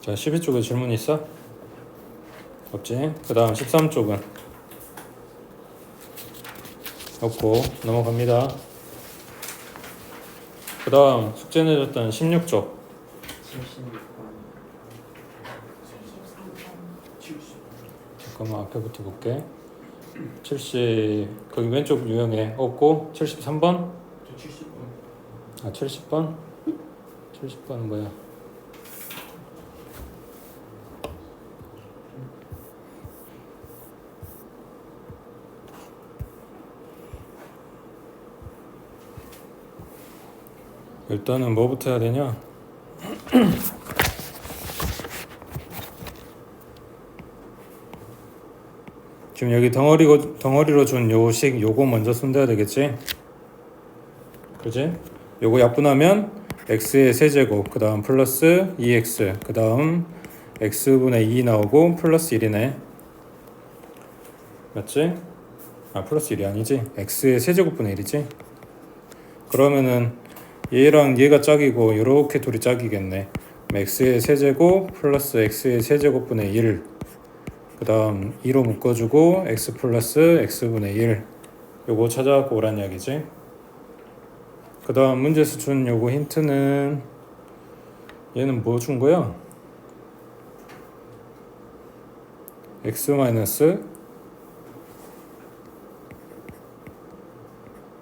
자, 12쪽에 질문 있어? 없지? 그 다음 13쪽은? 없고 넘어갑니다. 그 다음 숙제 내줬던 16쪽 잠깐만 앞에부터 볼게 70 거기 왼쪽 유형에 없고 73번? 저 70번. 아 70번? 70번은 뭐야? 일단은 뭐부터 해야 되냐? 지금 여기 덩어리고 덩어리로 준 요식 요거 먼저 손대야 되겠지? 그지? 요거 약분하면 x의 세제곱 그 다음 플러스 2x 그 다음 x분의 2 나오고 플러스 1이네 맞지? 아 플러스 1이 아니지 x의 세제곱분의 1이지 그러면은 얘랑 얘가 짝이고 요렇게 둘이 짝이겠네. X의 세제곱 플러스 x의 세제곱분의 1 그 다음 2로 묶어주고 x 플러스 x분의 1 요거 찾아갖고 오란 이야기지. 그 다음 문제에서 준 요거 힌트는 얘는 뭐 준 거야? x 마이너스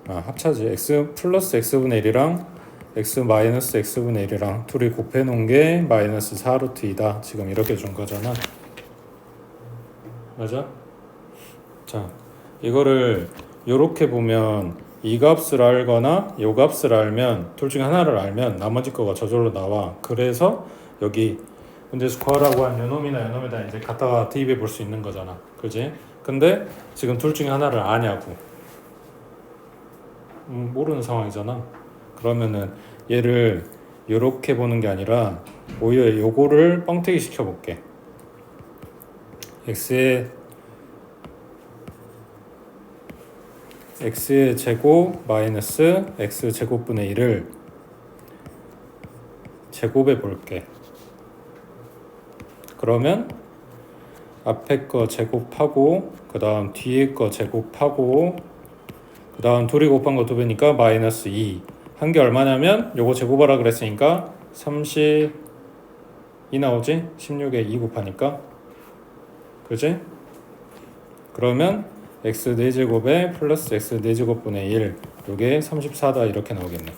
아 합차지. X 플러스 x분의 1이랑 x 마이너스 x분의 1이랑 둘이 곱해 놓은 게 마이너스 4루트 2다. 지금 이렇게 준 거잖아. 맞아? 자 이거를 요렇게 보면 이 값을 알거나 요 값을 알면 둘 중에 하나를 알면 나머지 거가 저절로 나와. 그래서 여기 문제에서 구하라고 한 요놈이나 요놈에다 이제 갖다가 대입해 볼 수 있는 거잖아. 그지? 근데 지금 둘 중에 하나를 아냐고. 음, 모르는 상황이잖아 그러면은 얘를 요렇게 보는 게 아니라 오히려 요거를 뻥튀기 시켜 볼게 x의 x의 제곱 마이너스 x 제곱분의 1을 제곱해 볼게. 그러면 앞에 거 제곱하고 그 다음 뒤에 거 제곱하고 그 다음 둘이 곱한 거 두 배니까 마이너스 2. 한 게 얼마냐면 요거 제곱하라 그랬으니까 30이 나오지? 16에 2 곱하니까 그지? 그러면 x 4제곱에 플러스 x 4제곱분의 1 요게 34다 이렇게 나오겠네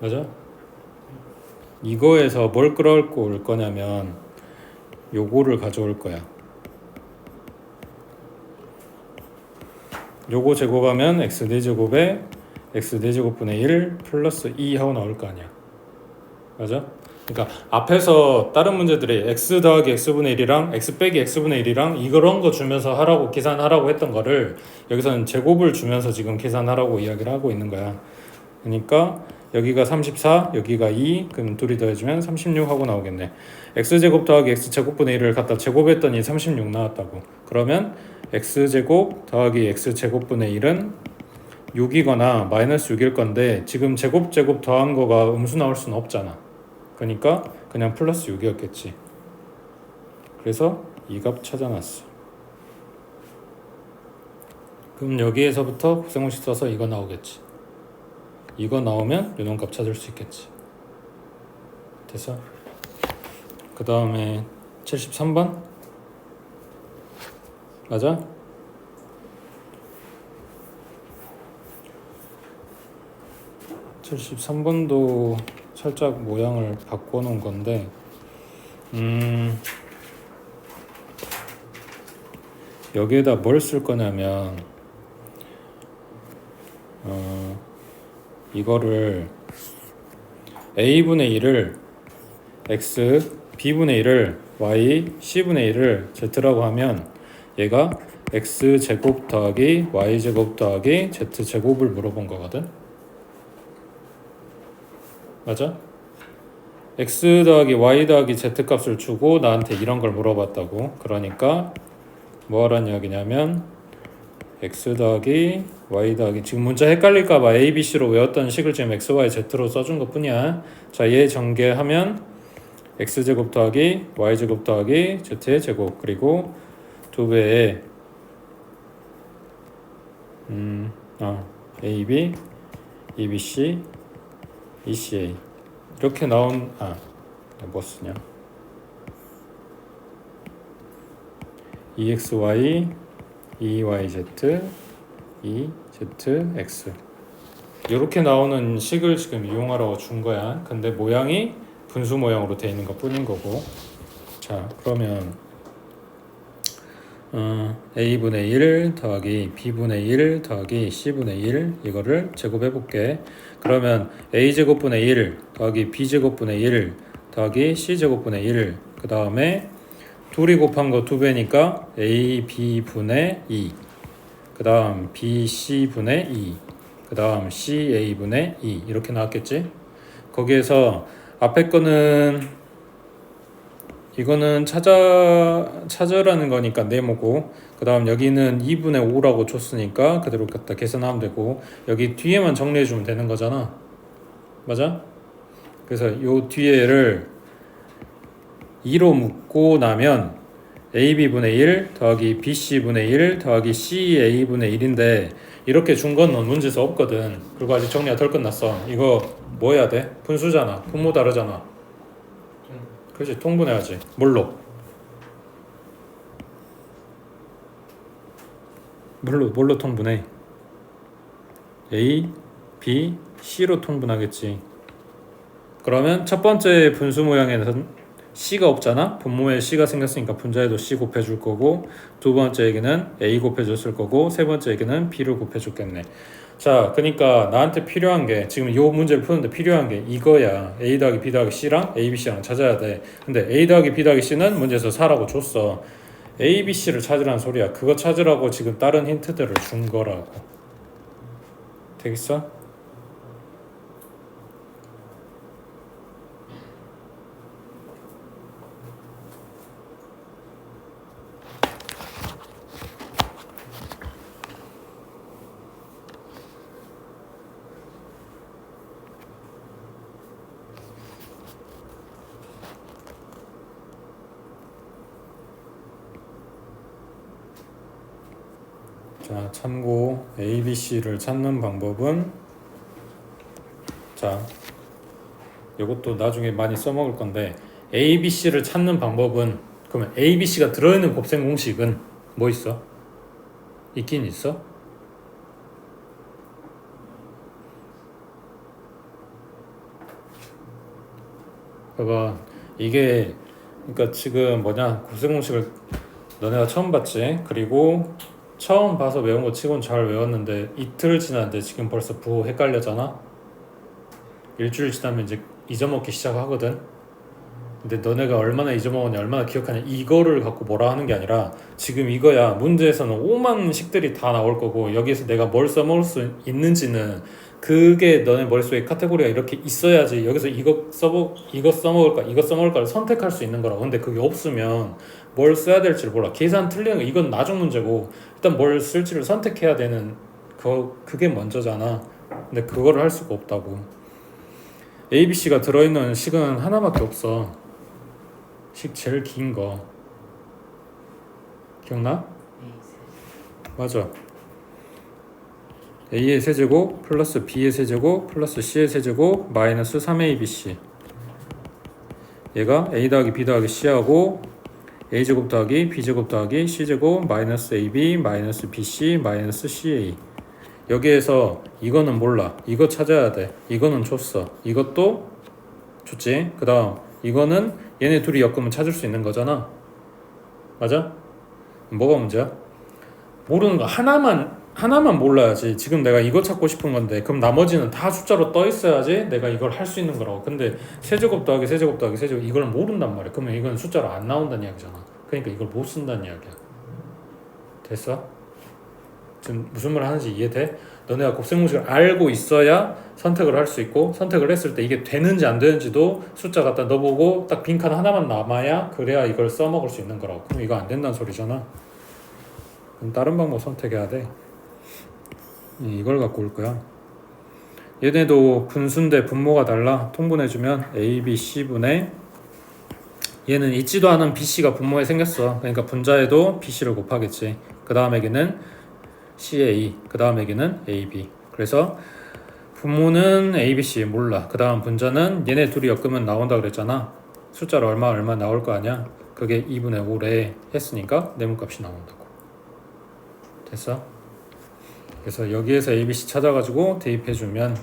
맞아? 이거에서 뭘 끌어올고 올 거냐면 요거를 가져올 거야 요거 제곱하면 x 4제곱에 x 4제곱분의 1 플러스 2 하고 나올 거 아니야 맞아? 그러니까 앞에서 다른 문제들이 x 더하기 x분의 1이랑 x 빼기 x분의 1이랑 이런 거 주면서 하라고 계산하라고 했던 거를 여기서는 제곱을 주면서 지금 계산하라고 이야기를 하고 있는 거야. 그러니까 여기가 34, 여기가 2, 그럼 둘이 더해주면 36 하고 나오겠네. x제곱 더하기 x제곱분의 1을 갖다 제곱했더니 36 나왔다고. 그러면 x제곱 더하기 x제곱분의 1은 6이거나 마이너스 6일 건데 지금 제곱 제곱 더한 거가 음수 나올 수는 없잖아. 그러니까 그냥 플러스 6이었겠지. 그래서 이 값 찾아놨어. 그럼 여기에서부터 곱셈공식 써서 이거 나오겠지. 이거 나오면 요놈 값 찾을 수 있겠지. 됐어? 그 다음에 73번? 맞아? (73번도) 살짝 모양을 바꿔놓은 건데 음 여기에다 뭘 쓸 거냐면 이거를 a분의 1을 x b분의 1을 y c분의 1을 z라고 하면 얘가 x 제곱 더하기 y 제곱 더하기 z 제곱을 물어본 거거든. 맞아? x 더하기 y 더하기 z 값을 주고 나한테 이런 걸 물어봤다고. 그러니까 뭐 하란 이야기냐면 x 더하기 y 더하기 지금 문자 헷갈릴까봐 a, b, c로 외웠던 식을 지금 x, y, z로 써준 것 뿐이야. 자, 얘 전개하면 x 제곱 더하기 y 제곱 더하기 z의 제곱 그리고 두 배의 음, 어, a, b, e, b, c, e, c, a 이렇게 나온 아, 뭐 쓰냐? e, x, y, e, y, z, e, z, x 이렇게 나오는 식을 지금 이용하라고 준 거야. 근데 모양이 분수 모양으로 되어 있는 것 뿐인 거고. 자, 그러면 어, a분의 1 더하기 b분의 1 더하기 c분의 1 이거를 제곱해 볼게. 그러면 a 제곱분의 1 더하기 b 제곱분의 1 더하기 c 제곱분의 1. 그 다음에 둘이 곱한 거 두 배니까 a b 분의 2. 그 다음 b c 분의 2. 그 다음 c a 분의 2 이렇게 나왔겠지? 거기에서 앞에 거는 이거는 찾아 찾으라는 거니까 네모고 그 다음 여기는 2분의 5라고 줬으니까 그대로 갖다 계산하면 되고 여기 뒤에만 정리해 주면 되는 거잖아 맞아? 그래서 요 뒤에를 2로 묶고 나면 AB분의 1 더하기 BC분의 1 더하기 CA분의 1인데 이렇게 준건넌 문제에서 없거든 그리고 아직 정리가 덜 끝났어 이거 뭐 해야 돼? 분수잖아 분모 다르잖아 그렇지 통분해야지 뭘로? 뭘로 뭘로 통분해? A, B, C로 통분하겠지. 그러면 첫 번째 분수 모양에는 C가 없잖아. 분모에 C가 생겼으니까 분자에도 C 곱해줄 거고 두 번째에게는 A 곱해줬을 거고 세 번째에게는 B를 곱해줬겠네. 자, 그러니까 나한테 필요한 게 지금 요 문제를 푸는데 필요한 게 이거야. A 더하기 B 더하기 C랑 A, B, C랑 찾아야 돼. 근데 A 더하기 B 더하기 C는 문제에서 4라고 줬어. A, B, C를 찾으라는 소리야. 그거 찾으라고 지금 다른 힌트들을 준 거라고. 되겠어? 자, 참고 A, B, C를 찾는 방법은 자, 이것도 나중에 많이 써먹을 건데 A, B, C를 찾는 방법은 그러면 A, B, C가 들어있는 곱셈 공식은 뭐 있어? 있긴 있어? 봐봐 이게 그러니까 지금 뭐냐 곱셈 공식을 너네가 처음 봤지? 그리고 처음 봐서 외운 거 치곤 잘 외웠는데 이틀 지났는데 지금 벌써 부호 헷갈려잖아. 일주일 지나면 이제 잊어먹기 시작하거든. 근데 너네가 얼마나 잊어먹었냐, 얼마나 기억하냐 이거를 갖고 뭐라 하는 게 아니라 지금 이거야 문제에서는 오만 식들이 다 나올 거고 여기에서 내가 뭘 써먹을 수 있는지는 그게 너네 머릿속에 카테고리가 이렇게 있어야지 여기서 이거 써먹 이거 써먹을까 이거 써먹을까를 선택할 수 있는 거라고. 근데 그게 없으면 뭘 써야 될지를 몰라. 계산 틀리는 거 이건 나중 문제고 일단 뭘 쓸지를 선택해야 되는 그 그게 먼저잖아. 근데 그거를 할 수가 없다고. A, B, C가 들어있는 식은 하나밖에 없어. 식 제일 긴 거. 기억나? 맞아 A의 세제곱 플러스 B의 세제곱 플러스 C의 세제곱 마이너스 3ABC 얘가 A 더하기 B 더하기 C하고 A제곱 더하기 B제곱 더하기 C제곱 마이너스 AB 마이너스 BC 마이너스 CA 여기에서 이거는 몰라. 이거 찾아야 돼. 이거는 줬어. 이것도 줬지? 그 다음 이거는 얘네 둘이 엮으면 찾을 수 있는 거잖아. 맞아? 뭐가 문제야? 모르는 거 하나만 하나만 몰라야지 지금 내가 이거 찾고 싶은 건데 그럼 나머지는 다 숫자로 떠 있어야지 내가 이걸 할 수 있는 거라고. 근데 세제곱 더하기 세제곱 더하기 세제곱 이걸 모른단 말이야. 그러면 이건 숫자로 안 나온다는 이야기잖아. 그러니까 이걸 못 쓴다는 이야기야. 됐어? 지금 무슨 말 하는지 이해돼? 너네가 곱셈공식을 알고 있어야 선택을 할 수 있고 선택을 했을 때 이게 되는지 안 되는지도 숫자 갖다 넣어보고 딱 빈칸 하나만 남아야 그래야 이걸 써먹을 수 있는 거라고. 그럼 이거 안 된다는 소리잖아. 그럼 다른 방법 선택해야 돼 이- 이걸 갖고 올 거야. 얘네도 분수인데 분모가 달라. 통분해주면 A, B, C분의 얘는 있지도 않은 BC가 분모에 생겼어. 그러니까 분자에도 BC를 곱하겠지. 그 다음에게는 CA, 그 다음에게는 AB. 그래서 분모는 ABC 몰라. 그 다음 분자는 얘네 둘이 엮으면 나온다 그랬잖아. 숫자로 얼마 얼마 나올 거 아니야. 그게 2분의 5래 했으니까 네모값이 나온다고. 됐어? 그래서 여기에서 ABC 찾아가지고 대입해주면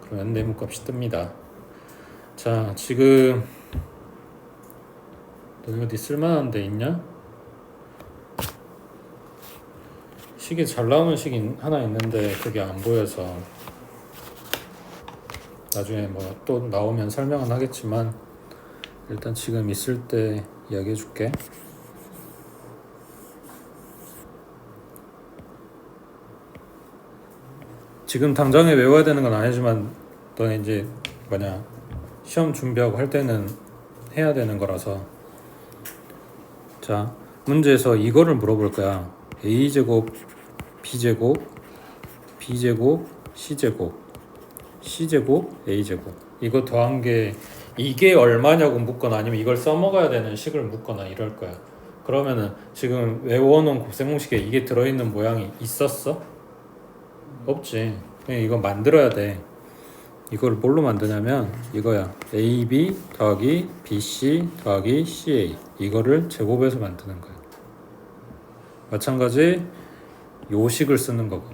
그러면 네모값이 뜹니다. 자 지금 너 어디 쓸만한 데 있냐? 식이 잘 나오는 식이 하나 있는데 그게 안 보여서 나중에 뭐 또 나오면 설명은 하겠지만 일단 지금 있을 때 이야기해 줄게. 지금 당장에 외워야 되는 건 아니지만 너네 이제 뭐냐 시험 준비하고 할 때는 해야 되는 거라서. 자 문제에서 이거를 물어볼 거야. A 제곱 b 제곱 b 제곱 c 제곱 c 제곱 a 제곱. 이거 더한 게 이게 얼마냐고 묻거나 아니면 이걸 써먹어야 되는 식을 묻거나 이럴 거야. 그러면은 지금 외워놓은 곱셈공식에 이게 들어있는 모양이 있었어? 없지. 이거 만들어야 돼. 이걸 뭘로 만드냐면 이거야. AB 더하기 BC 더하기 CA 이거를 제곱해서 만드는 거야. 마찬가지 요식을 쓰는 거고.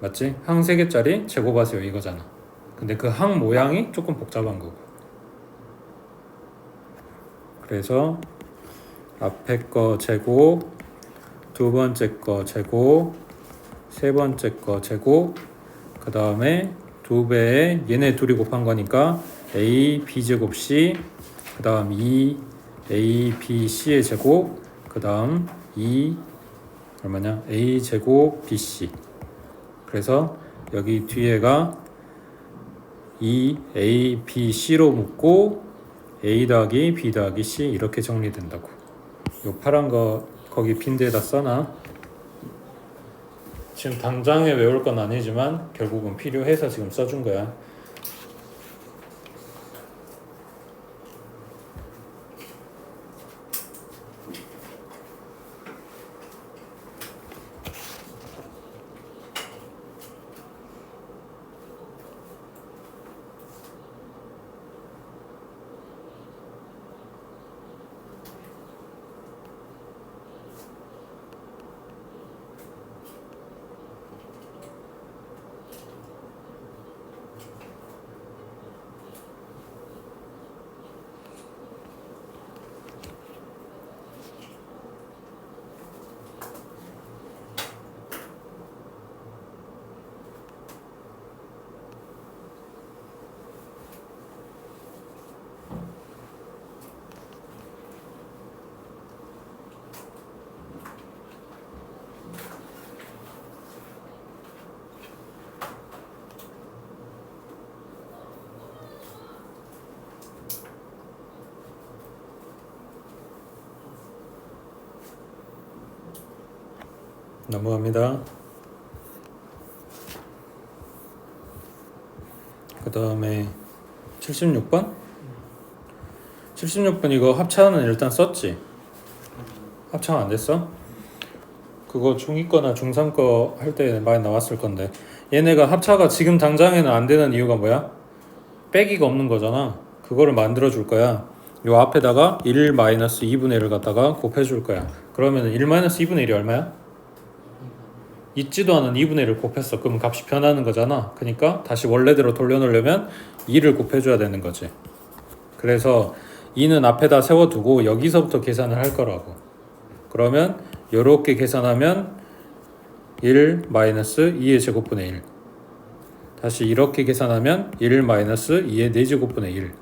맞지? 항 3개짜리 제곱하세요 이거잖아. 근데 그 항 모양이 조금 복잡한 거고. 그래서 앞에 거 제곱, 두 번째 거 제곱, 세 번째 거 제곱 그 다음에 두 배에 얘네 둘이 곱한 거니까 a b 제곱 c 그 다음 2 a b c의 제곱 그 다음 2 얼마냐? A 제곱 b c. 그래서 여기 뒤에가 2 a b c로 묶고 a 더하기 b 더하기 c 이렇게 정리된다고. 요 파란 거 거기 빈 데에다 써놔 지금 당장에 외울 건 아니지만 결국은 필요해서 지금 써준 거야. 넘어갑니다. 그 다음에 76번? 76번 이거 합차는 일단 썼지? 합차가 안 됐어? 그거 중2 거나 중3 거 할 때 많이 나왔을 건데 얘네가 합차가 지금 당장에는 안 되는 이유가 뭐야? 빼기가 없는 거잖아 그거를 만들어 줄 거야 요 앞에다가 1 마이너스 2분의 1을 갖다가 곱해 줄 거야 그러면 1 마이너스 2분의 1이 얼마야? 있지도 않은 2분의 1을 곱했어. 그럼 값이 변하는 거잖아. 그러니까 다시 원래대로 돌려놓으려면 2를 곱해줘야 되는 거지. 그래서 2는 앞에다 세워두고 여기서부터 계산을 할 거라고. 그러면 이렇게 계산하면 1 마이너스 2의 제곱분의 1. 다시 이렇게 계산하면 1 마이너스 2의 4제곱분의 1.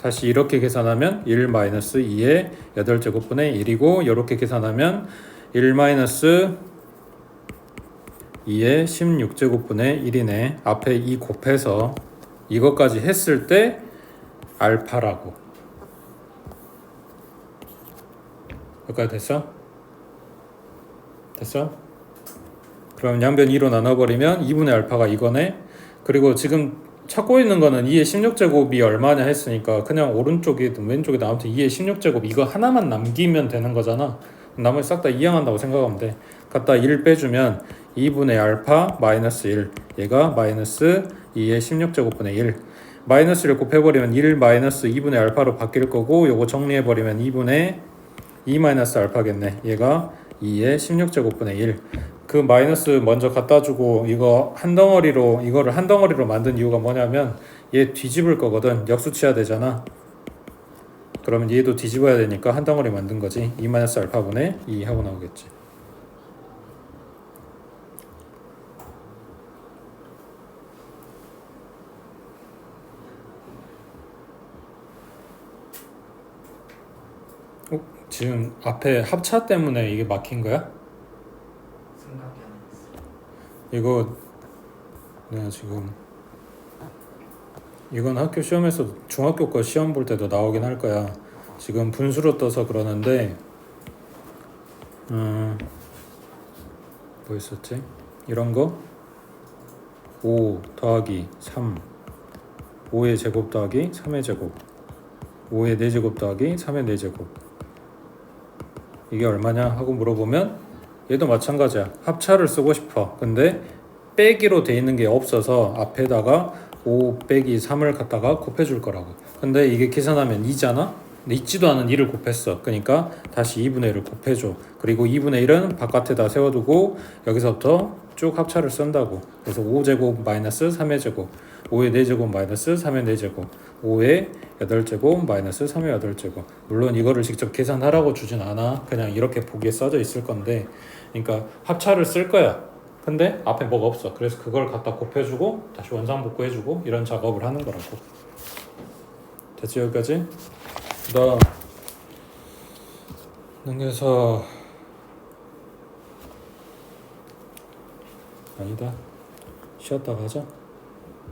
다시 이렇게 계산하면 1 마이너스 2의 8제곱분의 1이고 이렇게 계산하면 1 마이너스 2의 16제곱분의 1이네. 앞에 2 곱해서 이것까지 했을 때 알파라고. 여기까지 됐어? 됐어? 그럼 양변 2로 나눠버리면 2분의 알파가 이거네. 그리고 지금 찾고 있는 거는 2의 16제곱이 얼마냐 했으니까 그냥 오른쪽이든 왼쪽이든 아무튼 2의 16제곱 이거 하나만 남기면 되는 거잖아. 나머지 싹 다 이항한다고 생각하면 돼. 갖다 1 빼주면 2분의 알파 마이너스 1 얘가 마이너스 2의 16제곱분의 1 마이너스를 곱해버리면 1 마이너스 2분의 알파로 바뀔 거고 요거 정리해버리면 2분의 2 마이너스 알파겠네. 얘가 2의 16제곱분의 1 그 마이너스 먼저 갖다 주고 이거 한 덩어리로 이거를 한 덩어리로 만든 이유가 뭐냐면 얘 뒤집을 거거든. 역수치해야 되잖아 그러면 얘도 뒤집어야 되니까 한 덩어리 만든 거지 2 마이너스 알파분의 2 하고 나오겠지 어? 지금 앞에 합차 때문에 이게 막힌 거야? 이거 내가 지금 이건 학교 시험에서 중학교 거 시험 볼 때도 나오긴 할 거야. 지금 분수로 떠서 그러는데 음, 뭐 있었지? 이런 거 5 더하기 3 5의 제곱 더하기 3의 제곱 5의 4제곱 더하기 3의 4제곱 이게 얼마냐 하고 물어보면 얘도 마찬가지야. 합차를 쓰고 싶어. 근데 빼기로 돼 있는 게 없어서 앞에다가 5 빼기 3을 갖다가 곱해 줄 거라고. 근데 이게 계산하면 2잖아? 근데 있지도 않은 2를 곱했어. 그러니까 다시 2분의 1을 곱해줘. 그리고 2분의 1은 바깥에다 세워두고 여기서부터 쭉 합차를 쓴다고. 그래서 5제곱 마이너스 3의 제곱, 5의 4제곱 마이너스 3의 4제곱, 5의 8제곱 마이너스 3의 8제곱. 물론 이거를 직접 계산하라고 주진 않아. 그냥 이렇게 보기에 써져 있을 건데. 그러니까 합차를 쓸 거야. 근데 앞에 뭐가 없어. 그래서 그걸 갖다 곱해주고 다시 원상 복구해주고 이런 작업을 하는 거라고. 됐지 여기까지? 그다음 넘겨서 아니다. 쉬었다 가자.